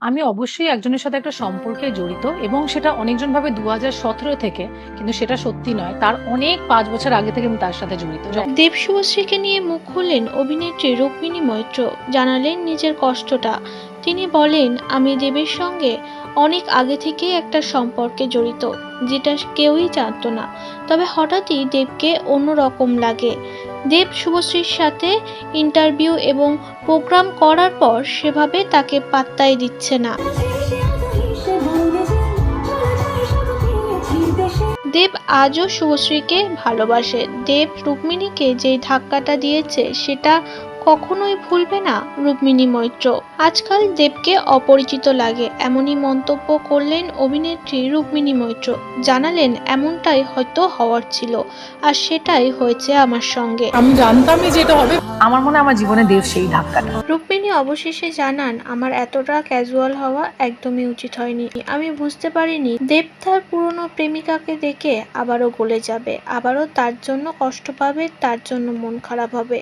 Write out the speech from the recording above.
আমি অবশ্যই একজনের সাথে একটা সম্পর্কে জড়িত এবং সেটা অনেকজন ভাবে দু থেকে, কিন্তু সেটা সত্যি নয়, তার অনেক পাঁচ বছর আগে থেকে আমি তার সাথে জড়িত। দেব শুভশ্রীকে নিয়ে মুখ খুললেন অভিনেত্রী রুক্মিণী মৈত্র, জানালেন নিজের কষ্টটা। তিনি বলেন, আমি দেবের সঙ্গে অনেক আগে থেকেই একটা সম্পর্কে জড়িত, যেটা কেউই জানতো না। তবে হঠাৎই দেবকে অন্যরকম লাগে। দেব শুভশ্রীর সাথে ইন্টারভিউ এবং প্রোগ্রাম করার পর সেভাবে তাকে পাত্তাই দিচ্ছে না। দেব আজও শুভশ্রীকে ভালোবাসে। দেব রুক্মিণীকে যে ধাক্কাটা দিয়েছে সেটা কখনোই ভুলবে না রুক্মিণী মৈত্র। আজকাল দেবকে অপরিচিত লাগে এমনই মন্তব্য করলেন অভিনেত্রী রুক্মিণী মৈত্র। জানালেন এমনটাই হয়তো হওয়ার ছিল আর সেটাই হয়েছে আমার সঙ্গে। আমি জানতামই যেটা হবে। আমার মনে আমার জীবনে দেব সেই ধাক্কাটা। রুক্মিণী অবশেষে জানান আমার এতটা ক্যাজুয়াল হওয়া একদমই উচিত হয়নি। আমি বুঝতে পারিনি দেব তার পুরনো প্রেমিকাকে দেখে আবারও গলে যাবে। আবারও তার জন্য কষ্ট পাবে তার জন্য মন খারাপ হবে।